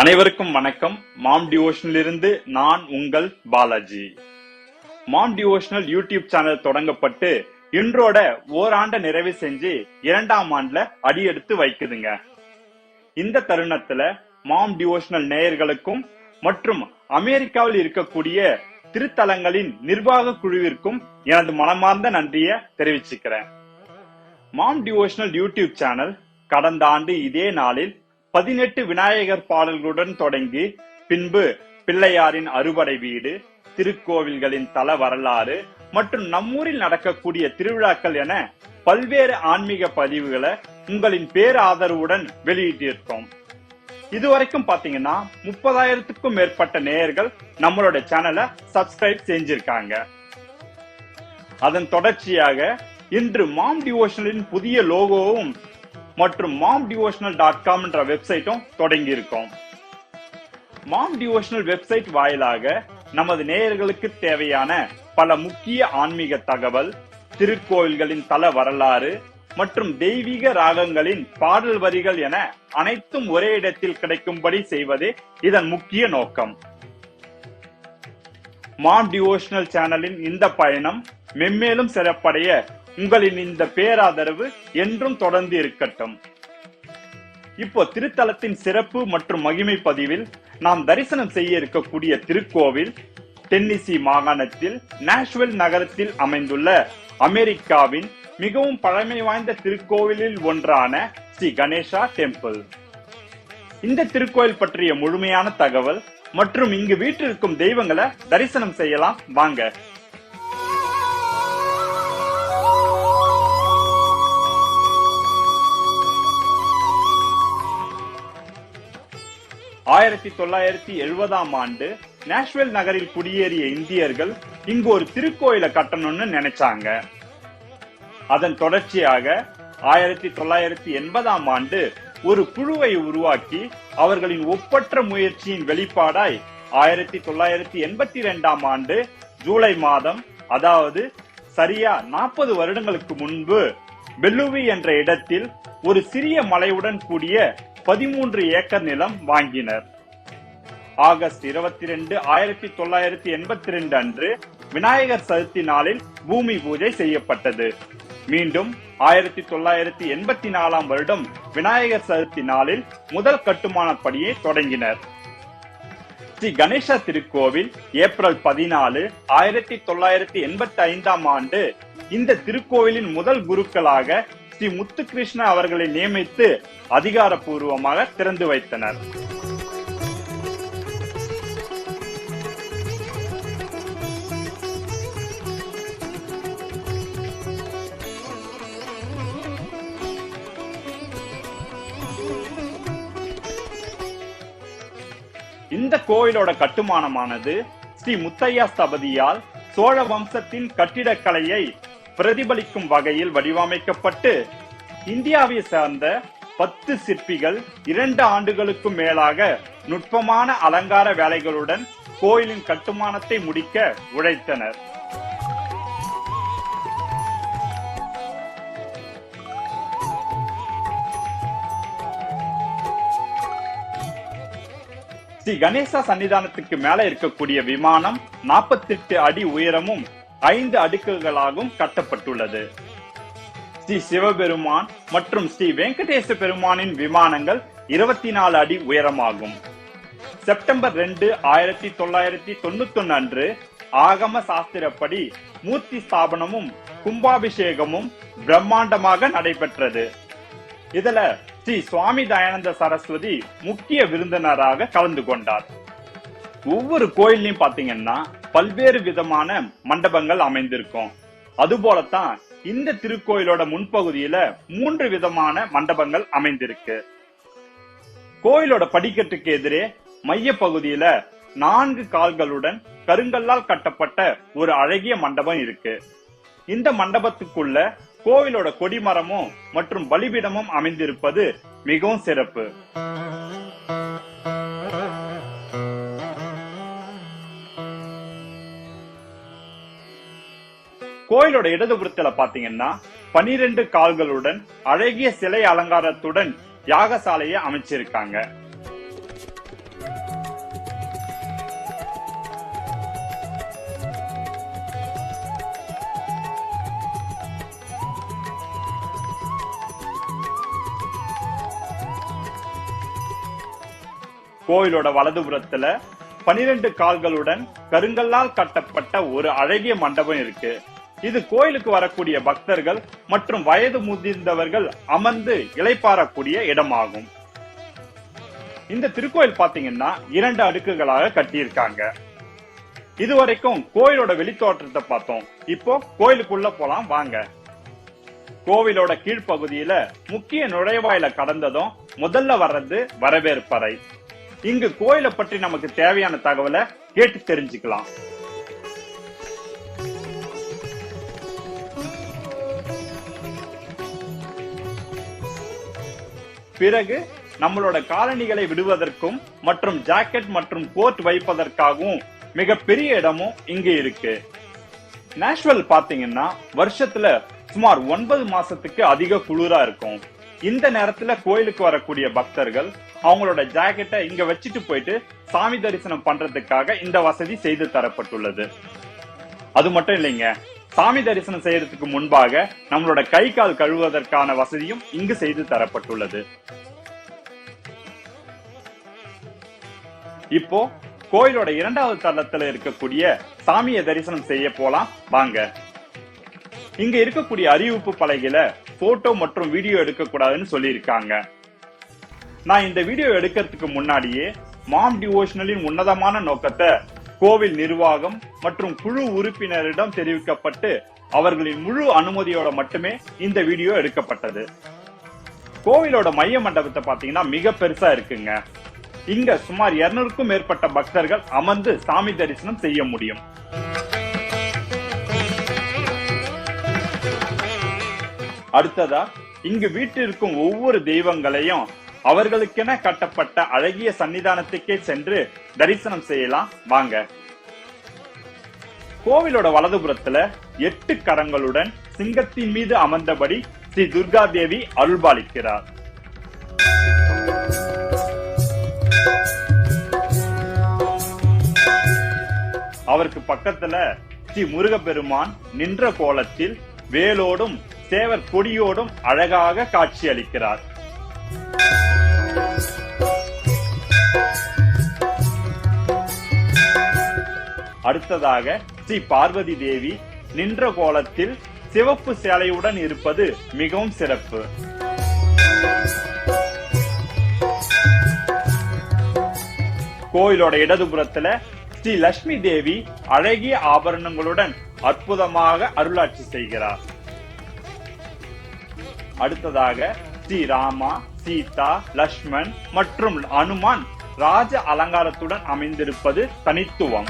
அனைவருக்கும் வணக்கம். மாம் டிவோஷனிலிருந்து நான் உங்கள் Balaji. Mom devotional YouTube channel தொடங்கப்பட்டு இன்றோட ஓராண்ட நிறைவு செஞ்சு இரண்டாம் ஆண்டுல அடியெடுத்து வைக்குதுங்க. இந்த தருணத்துல மாம் டிவோஷனல் நேயர்களுக்கும் மற்றும் அமெரிக்காவில் இருக்கக்கூடிய திருத்தலங்களின் நிர்வாக குழுவிற்கும் எனது மனமார்ந்த நன்றியை தெரிவிச்சுக்கிறேன். மாம் டிவோஷனல் யூடியூப் சேனல் கடந்த ஆண்டு இதே நாளில் பதினெட்டு விநாயகர் பாடல்களுடன் தொடங்கி பின்பு பிள்ளையாரின் அறுவடை வீடு திருக்கோவில்களின் தல வரலாறு மற்றும் நம்மூரில் நடக்கக்கூடிய திருவிழாக்கள் என பல்வேறு ஆன்மீக பதிவுகளை உங்களின் பேராதரவுடன் வெளியிட்டிருக்கோம். இதுவரைக்கும் பாத்தீங்கன்னா முப்பதாயிரத்துக்கும் மேற்பட்ட நேயர்கள் நம்மளோட சேனலை சப்ஸ்கிரைப் செஞ்சிருக்காங்க. அதன் தொடர்ச்சியாக இன்று மாம் டிவோஷனலின் புதிய லோகோவும் மற்றும் மாம் டிவோஷனல் டாட் காம் என்ற வெப்சைட்டும் தொடங்கி இருக்கோம் மாம் டிவோஷனல் வெப்சைட் வாயிலாக நமது நேயர்களுக்கு தேவையான பல முக்கிய ஆன்மீக தகவல் திருக்கோயில்களின் தல வரலாறு மற்றும் தெய்வீக ராகங்களின் பாடல் வரிகள் என அனைத்தும் ஒரே இடத்தில் கிடைக்கும்படி செய்வதே இதன் முக்கிய நோக்கம். மாம் டிவோஷனல் சேனலின் இந்த பயணம் மென்மேலும் சிறப்படைய உங்களின் இந்த பேராதரவு என்றும் தொடர்ந்து இருக்கட்டும். இப்போ திருத்தலத்தின் சிறப்பு மற்றும் மகிமை பதிவில் நாம் தரிசனம் செய்ய இருக்கக்கூடிய திருக்கோவில் டென்னிசி மாகாணத்தில் நாஷ்வெல் நகரத்தில் அமைந்துள்ள அமெரிக்காவின் மிகவும் பழமை வாய்ந்த திருக்கோவிலில் ஒன்றான ஸ்ரீ கணேஷா டெம்பிள் இந்த திருக்கோயில் பற்றிய முழுமையான தகவல் மற்றும் இங்கு வீட்டிற்கும் தெய்வங்களை தரிசனம் செய்யலாம். வாங்க ஆயிரத்தி தொள்ளாயிரத்தி எழுபதாம் ஆண்டு நேஷ்வெல் நகரில் குடியேறிய இந்தியர்கள் இங்கு ஒரு திருக்கோயிலை கட்டணும்னு நினைச்சாங்க. அதன் தொடர்ச்சியாக ஆயிரத்தி தொள்ளாயிரத்தி எண்பதாம் ஆண்டு ஒரு குழுவை உருவாக்கி அவர்களின் ஒப்பற்ற முயற்சியின் வெளிப்பாடாய் ஆயிரத்தி தொள்ளாயிரத்தி எண்பத்தி ரெண்டாம் ஆண்டு ஜூலை மாதம் அதாவது சரியா நாற்பது வருடங்களுக்கு முன்பு பெல்லுவி என்ற இடத்தில் ஒரு சிறிய மலையுடன் கூடிய பதிமூன்று ஏக்கர் நிலம் வாங்கினர். ஆகஸ்ட் இருபத்தி ரெண்டு ஆயிரத்தி தொள்ளாயிரத்தி எண்பத்தி ரெண்டு அன்று விநாயகர் சதுர்த்தி நாளில் பூமி பூஜை செய்யப்பட்டது. மீண்டும் ஆயிரத்தி தொள்ளாயிரத்தி எண்பத்தி நாலாம் வருடம் விநாயகர் சதுர்த்தி நாளில் முதல் கட்டுமான பணியை தொடங்கினர். ஸ்ரீ கணேசா திருக்கோவில் ஏப்ரல் பதினாலு ஆயிரத்தி தொள்ளாயிரத்தி எண்பத்தி ஐந்தாம் ஆண்டு இந்த திருக்கோவிலின் முதல் குருக்களாக ஸ்ரீ முத்துகிருஷ்ண அவர்களை நியமித்து அதிகாரப்பூர்வமாக திறந்து வைத்தனர். இந்த கோயிலோட கட்டுமானமானது ஸ்ரீ முத்தையா ஸ்தபதியால் சோழ வம்சத்தின் கட்டிடக்கலையை பிரதிபலிக்கும் வகையில் வடிவமைக்கப்பட்டு இந்தியாவை சார்ந்த பத்து சிற்பிகள் இரண்டு ஆண்டுகளுக்கும் மேலாக நுட்பமான அலங்கார வேலைகளுடன் கோயிலின் கட்டுமானத்தை முடிக்க உழைத்தனர். ஸ்ரீ கணேசா சன்னிதானத்துக்கு மேல இருக்கக்கூடிய விமானம் 48 அடி உயரமும் ஐந்து அடுக்குகளாகவும் கட்டப்பட்டுள்ளது. ஸ்ரீ சிவபெருமான் மற்றும் ஸ்ரீ வெங்கடேச பெருமானின் விமானங்கள் இருபத்தி நாலு அடி உயரமாகும். செப்டம்பர் ரெண்டு ஆயிரத்தி தொள்ளாயிரத்தி தொண்ணூத்தி ஒன்னு அன்று ஆகம சாஸ்திரப்படி மூர்த்தி ஸ்தாபனமும் கும்பாபிஷேகமும் பிரம்மாண்டமாக நடைபெற்றது. இதுல ஸ்ரீ சுவாமி தயானந்த சரஸ்வதி முக்கிய விருந்தினராக கலந்து கொண்டார். ஒவ்வொரு கோயிலையும் பாத்தீங்கன்னா பல்வேறு விதமான மண்டபங்கள் அமைந்திருக்கும். அது போலத்தான் இந்த திருக்கோயிலோட முன்பகுதியில மூன்று விதமான மண்டபங்கள் அமைந்திருக்கு. கோயிலோட படிக்கட்டுக்கு எதிரே மைய பகுதியில நான்கு கால்களுடன் கருங்கல்லால் கட்டப்பட்ட ஒரு அழகிய மண்டபம் இருக்கு. இந்த மண்டபத்துக்குள்ள கோவிலோட கொடிமரமும் மற்றும் பலிபீடமும் அமைந்திருப்பது மிகவும் சிறப்பு. கோயிலோட இடதுபுறத்துல பாத்தீங்கன்னா பனிரெண்டு கால்களுடன் அழகிய சிலை அலங்காரத்துடன் யாகசாலையை அமைச்சிருக்காங்க. கோயிலோட வலதுபுறத்துல பனிரெண்டு கால்களுடன் கருங்கல்லால் கட்டப்பட்ட ஒரு அழகிய மண்டபம் இருக்கு. இது கோயிலுக்கு வரக்கூடிய பக்தர்கள் மற்றும் வயது முதிர்ந்தவர்கள் அமர்ந்து இளைப்பாறக்கூடிய இடமாகும். இந்த திருக்கோயில் பாத்தீங்கன்னா இரண்டு அடுக்குகளாக கட்டியிருக்காங்க. இதுவரைக்கும் கோயிலோட வெளித்தோற்றத்தை பார்த்தோம். இப்போ கோயிலுக்குள்ள போலாம் வாங்க. கோவிலோட கீழ்ப்பகுதியில முக்கிய நுழைவாயில கடந்ததும் முதல்ல வர்றது வரவேற்பறை. இங்கு கோயிலை பற்றி நமக்கு தேவையான தகவலை கேட்டு தெரிஞ்சுக்கலாம். பிறகு நம்மளோட காலணிகளை விடுவதற்கும் மற்றும் ஜாக்கெட் மற்றும் கோட் வைப்பதற்காகவும் மிகப்பெரிய இடமும் இங்கு இருக்கு. நேஷுவல் பாத்தீங்கன்னா வருஷத்துல சுமார் ஒன்பது மாசத்துக்கு அதிக குளிரா இருக்கும். இந்த நேரத்துல கோயிலுக்கு வரக்கூடிய பக்தர்கள் அவங்களோட ஜாக்கெட்டை இங்க வச்சுட்டு போயிட்டு சாமி தரிசனம் பண்றதுக்காக இந்த வசதி செய்து தரப்பட்டுள்ளது. அது மட்டும் இல்லைங்க சாமி தரிசனம் செய்யறதுக்கு முன்பாக நம்மளோட கை கால் கழுவுவதற்கான வசதியும் இங்கு செய்து தரப்பட்டுள்ளது. இப்போ கோயிலோட இரண்டாவது தளத்துல இருக்கக்கூடிய சாமியை தரிசனம் செய்ய போலாம். வாங்க. இங்க இருக்கக்கூடிய அறிவிப்பு பலகையில போட்டோ மற்றும் வீடியோ எடுக்க கூடாதுன்னு சொல்லியிருக்காங்க. நான் இந்த வீடியோ எடுக்கிறதுக்கு முன்னாடியே மாம் டிவோஷனலின் உன்னதமான நோக்கத்தை கோவில் நிர்வாகம் மற்றும் குழு உறுப்பினரிடம் தெரிவிக்கப்பட்டு அவர்களின் முழு அனுமதியோட மட்டுமே இந்த வீடியோ எடுக்கப்பட்டது. கோவிலோட மைய மண்டபத்தை பாத்தீங்கன்னா மிக பெருசா இருக்குங்க. இங்க சுமார் 200க்கும் மேற்பட்ட பக்தர்கள் அமர்ந்து சாமி தரிசனம் செய்ய முடியும். அடுத்ததா இங்கு வீட்டிற்கும் ஒவ்வொரு தெய்வங்களையும் அவர்களுக்கென கட்டப்பட்ட அழகிய சன்னிதானத்துக்கே சென்று தரிசனம் செய்யலாம். வாங்க. கோவிலோட வலதுபுறத்துல எட்டு கரங்களுடன் சிங்கத்தின் மீது அமர்ந்தபடி ஸ்ரீ துர்கா தேவி அருள்பாலிக்கிறார். அவருக்கு பக்கத்துல ஸ்ரீ முருகப்பெருமான் நின்ற கோலத்தில் வேலோடும் சேவர் கொடியோடும் அழகாக காட்சி அடுத்ததாக ஸ்ரீ பார்வதி தேவி நின்ற கோலத்தில் சிவப்பு சேலையுடன் இருப்பது மிகவும் சிறப்பு. கோயிலோட இடதுபுறத்துல ஸ்ரீ லட்சுமி தேவி அழகிய ஆபரணங்களுடன் அற்புதமாக அருளாட்சி செய்கிறார். அடுத்ததாக ஸ்ரீ ராமா சீதா லக்ஷ்மண் மற்றும் அனுமான் ராஜ அலங்காரத்துடன் அமைந்திருப்பது தனித்துவம்.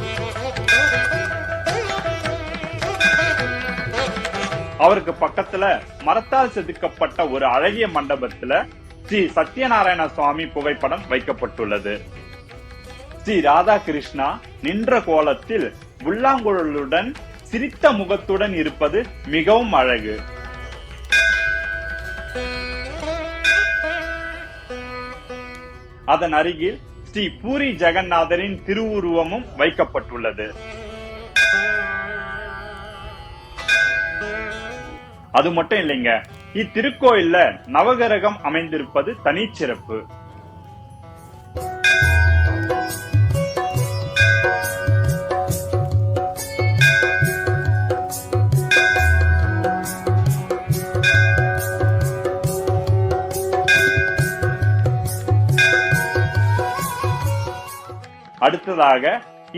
அவருக்கு பக்கத்துல மரத்தால் செதுக்கப்பட்ட ஒரு அழகிய மண்டபத்துல ஸ்ரீ சத்யநாராயண சுவாமி புகைப்படம் வைக்கப்பட்டுள்ளது. ஸ்ரீ ராதாகிருஷ்ணா நின்ற கோலத்தில் உள்ளாங்குழலுடன் சிரித்த முகத்துடன் இருப்பது மிகவும் அழகு. அதன் அருகில் ஸ்ரீ பூரி ஜெகநாதரின் திருவுருவமும் வைக்கப்பட்டுள்ளது. அது மட்டும் இல்லைங்க. இத்திருக்கோயில்ல நவகிரகம் அமைந்திருப்பது தனிச்சிறப்பு. அடுத்ததாக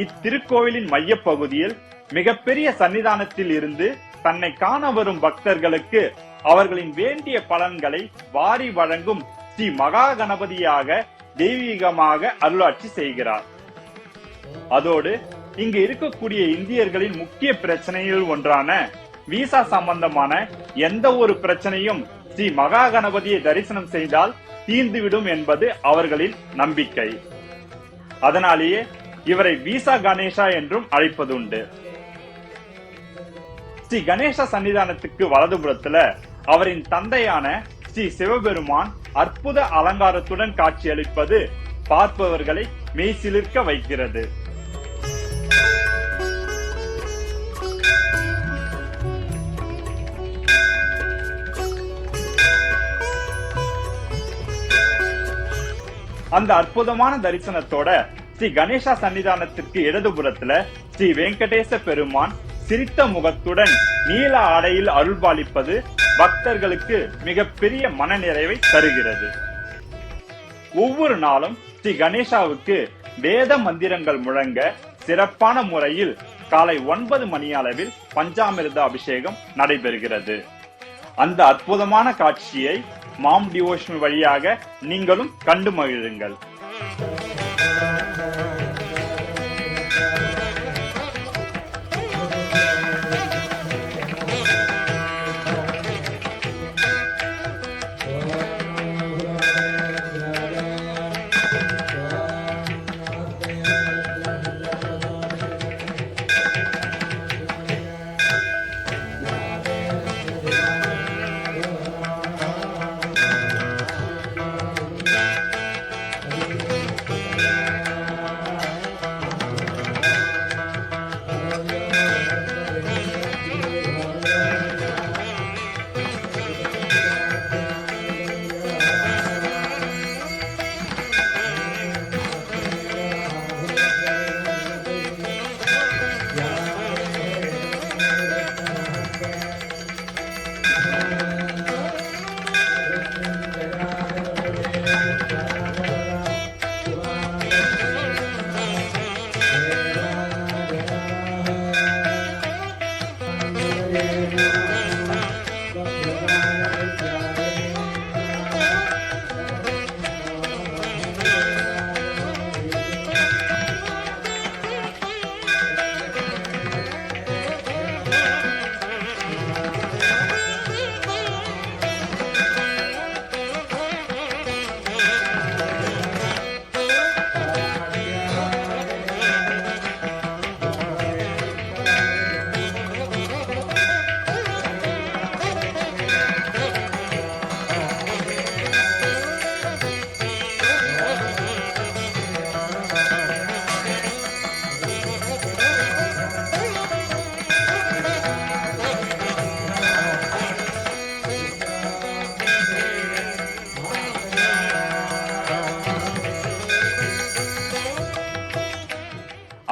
இத்திருக்கோவிலின் மையப்பகுதியில் மிகப்பெரிய சன்னிதானத்தில் இருந்து தன்னை காண வரும் பக்தர்களுக்கு அவர்களின் வேண்டிய பலன்களை வாரி வழங்கும் ஸ்ரீ மகா கணபதியாக தெய்வீகமாக அருளாட்சி செய்கிறார். அதோடு இங்கு இருக்கக்கூடிய இந்தியர்களின் முக்கிய பிரச்சனையில் ஒன்றான விசா சம்பந்தமான எந்த ஒரு பிரச்சனையும் ஸ்ரீ மகா கணபதியை தரிசனம் செய்தால் தீர்ந்துவிடும் என்பது அவர்களின் நம்பிக்கை. அதனாலேயே இவரை விசா கணேசா என்றும் அழைப்பதுண்டு. ஸ்ரீ கணேச சன்னிதானத்துக்கு வலதுபுறத்துல அவரின் தந்தையான ஸ்ரீ சிவபெருமான் அற்புத அலங்காரத்துடன் காட்சியளிப்பது பார்ப்பவர்களை மெய்சிலிர்க்க வைக்கிறது. அந்த அற்புதமான தரிசனத்தோட ஸ்ரீ கணேசா சன்னிதானத்திற்கு இடதுபுறத்துல ஸ்ரீ வெங்கடேச பெருமான் சிரித்த முகத்துடன் நீல ஆடையில் அருள்பாலிப்பது பக்தர்களுக்கு மிகப்பெரிய மனநிறைவை தருகிறது. ஒவ்வொரு நாளும் ஸ்ரீ கணேசாவுக்கு வேத மந்திரங்கள் முழங்க சிறப்பான முறையில் காலை ஒன்பது மணி அளவில் பஞ்சாமிர்த அபிஷேகம் நடைபெறுகிறது. அந்த அற்புதமான காட்சியை மாம் டிவோஷன் வழியாக நீங்களும் கண்டு மகிழுங்கள்.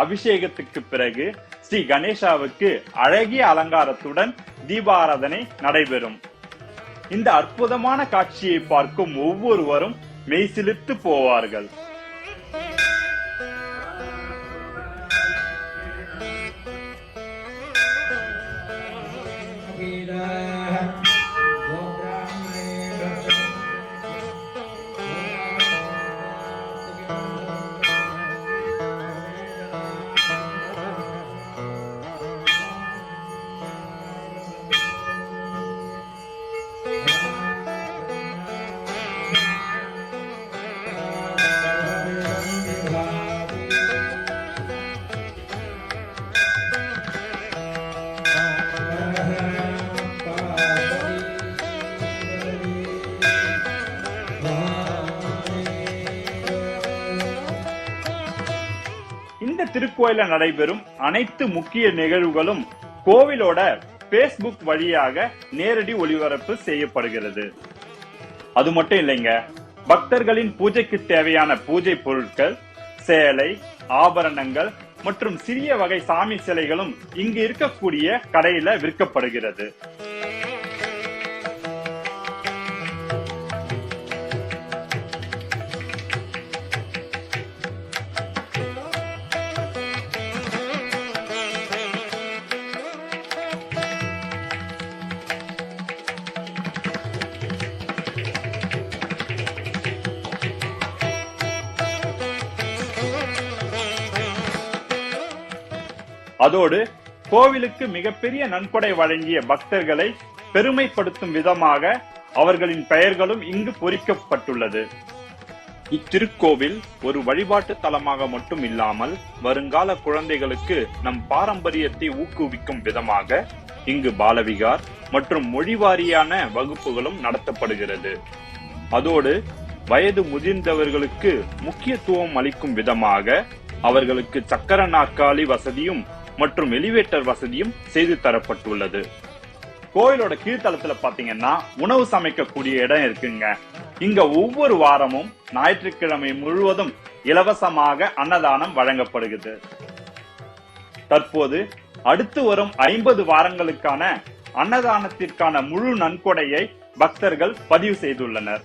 அபிஷேகத்துக்கு பிறகு ஸ்ரீ கணேசாவுக்கு அழகிய அலங்காரத்துடன் தீபாராதனை நடைபெறும். இந்த அற்புதமான காட்சியை பார்க்கும் ஒவ்வொருவரும் மெய்சிலித்து போவார்கள். திருக்கோயில நடைபெறும் அனைத்து முக்கிய நிகழ்வுகளும் கோவிலோட பேஸ்புக் வழியாக நேரடி ஒளிபரப்பு செய்யப்படுகிறது. அது மட்டும் இல்லைங்க பக்தர்களின் பூஜைக்கு தேவையான பூஜை பொருட்கள் சேலை ஆபரணங்கள் மற்றும் சிறிய வகை சாமி சிலைகளும் இங்கு இருக்கக்கூடிய கடையில விற்கப்படுகிறது. அதோடு கோவிலுக்கு மிகப்பெரிய நன்கொடை வழங்கிய பக்தர்களை பெருமைப்படுத்தும் விதமாக அவர்களின் பெயர்களும் இங்கு பொறிக்கப்பட்டுள்ளது. இத்திருக்கோவில் ஒரு வழிபாட்டு தலமாக மட்டும் இல்லாமல் வருங்கால குழந்தைகளுக்கு நம் பாரம்பரியத்தை ஊக்குவிக்கும் விதமாக இங்கு பாலவிகார் மற்றும் மொழிவாரியான வகுப்புகளும் நடத்தப்படுகிறது. அதோடு வயது முதிர்ந்தவர்களுக்கு முக்கியத்துவம் அளிக்கும் விதமாக அவர்களுக்கு சக்கர நாற்காலி வசதியும் மற்றும் எலிவேட்டர் வசதியும் செய்து தரப்பட்டுள்ளது. கோயிலோட கீழ்த்தளத்துல பாத்தீங்கன்னா உணவு சமைக்கக்கூடிய இடம் இருக்குங்க. இங்க ஒவ்வொரு வாரமும் ஞாயிற்றுக்கிழமை முழுவதும் இலவசமாக அன்னதானம் வழங்கப்படுகிறது. தற்போது அடுத்து வரும் ஐம்பது வாரங்களுக்கான அன்னதானத்திற்கான முழு நன்கொடையை பக்தர்கள் பதிவு செய்துள்ளனர்.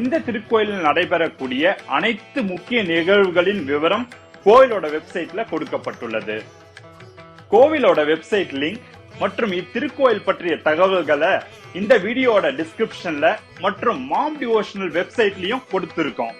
இந்த திருக்கோயிலில் நடைபெறக்கூடிய அனைத்து முக்கிய நிகழ்வுகளின் விவரம் கோவிலோட வெப்சைட்ல கொடுக்கப்பட்டுள்ளது. கோவிலோட வெப்சைட் லிங்க் மற்றும் இத்திருக்கோயில் பற்றிய தகவல்களை இந்த வீடியோட டிஸ்கிரிப்ஷன்ல மற்றும் மாம் டிவோஷனல் வெப்சைட்லயும் கொடுத்திருக்கோம்.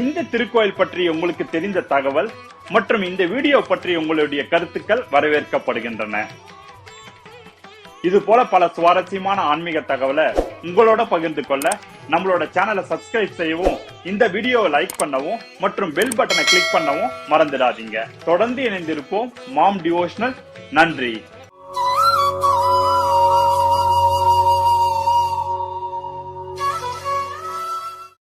இந்த திருக்கோயில் பற்றி உங்களுக்கு தெரிந்த தகவல் மற்றும் இந்த வீடியோ பற்றி உங்களுடைய கருத்துக்கள் வரவேற்கப்படுகின்றன. இது போல பல சுவாரஸ்யமான ஆன்மீக தகவலை உங்களோட பகிர்ந்து கொள்ள நம்மளோட சேனலை சப்ஸ்கிரைப் செய்யவும் இந்த வீடியோவை லைக் பண்ணவும் மற்றும் பெல் பட்டனை கிளிக் பண்ணவும் மறந்துடாதீங்க. தொடர்ந்து இணைந்திருப்போம் மாம் டிவோஷனல். நன்றி.